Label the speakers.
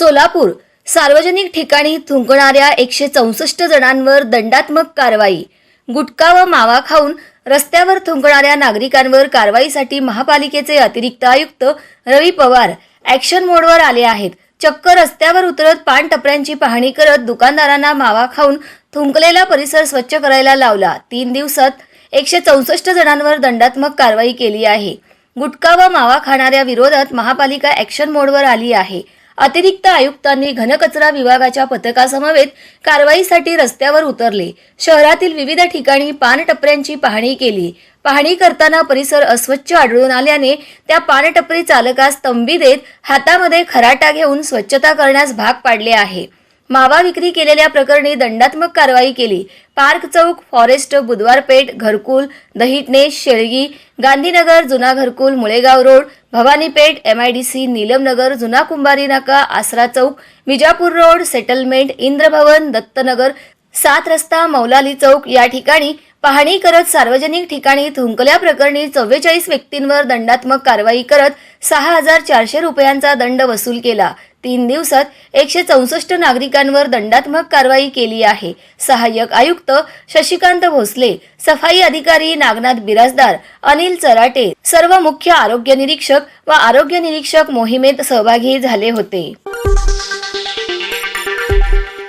Speaker 1: सोलापूर. सार्वजनिक ठिकाणी थुंकणाऱ्या एकशे चौसष्ट जणांवर दंडात्मक कारवाई. गुटखा व मावा खाऊन रस्त्यावर थुंकणाऱ्या नागरिकांवर कारवाईसाठी महापालिकेचे अतिरिक्त आयुक्त रवी पवार ॲक्शन मोडवर आले आहेत. चक्क रस्त्यावर उतरत पान टपऱ्यांची पाहणी करत दुकानदारांना मावा खाऊन थुंकलेला परिसर स्वच्छ करायला लावला. तीन दिवसात एकशे चौसष्ट जणांवर दंडात्मक कारवाई केली आहे. गुटखा व मावा खाणाऱ्या विरोधात महापालिका ॲक्शन मोडवर आली आहे. अतिरिक्त आयुक्तांनी घनकचरा विभागाच्या पथकासमवेत कारवाईसाठी रस्त्यावर उतरले. शहरातील विविध ठिकाणी पानटपऱ्यांची पाहणी केली. पाहणी करताना परिसर अस्वच्छ आढळून आल्याने त्या पानटपरी चालकास तंबी देत हातामध्ये खराटा घेऊन स्वच्छता करण्यास भाग पाडले आहे. मावा विक्री केलेल्या प्रकरणी दंडात्मक कारवाई केली. पार्क चौक फॉरेस्ट बुधवारपेठ घरकुल दहिटणे शेळगी गांधीनगर जुना घरकुल मुळेगाव रोड भवानीपेठ एमआयडीसी नीलमनगर जुना कुंभारी नाका आसरा चौक विजापूर रोड सेटलमेंट इंद्रभवन दत्तनगर सात रस्ता मौलाली चौक या ठिकाणी पाहणी करत सार्वजनिक ठिकाणी थुंकल्या प्रकरणी चव्वेचाळीस व्यक्तींवर दंडात्मक कारवाई करत सहा हजार चारशे रुपयांचा दंड वसूल केला. तीन दिवसात एकशे चौसष्ट नागरिकांवर दंडात्मक कारवाई केली आहे. सहाय्यक आयुक्त शशिकांत भोसले सफाई अधिकारी नागनाथ बिराजदार अनिल चराटे सर्व मुख्य आरोग्य निरीक्षक व आरोग्य निरीक्षक मोहिमेत सहभागी झाले होते.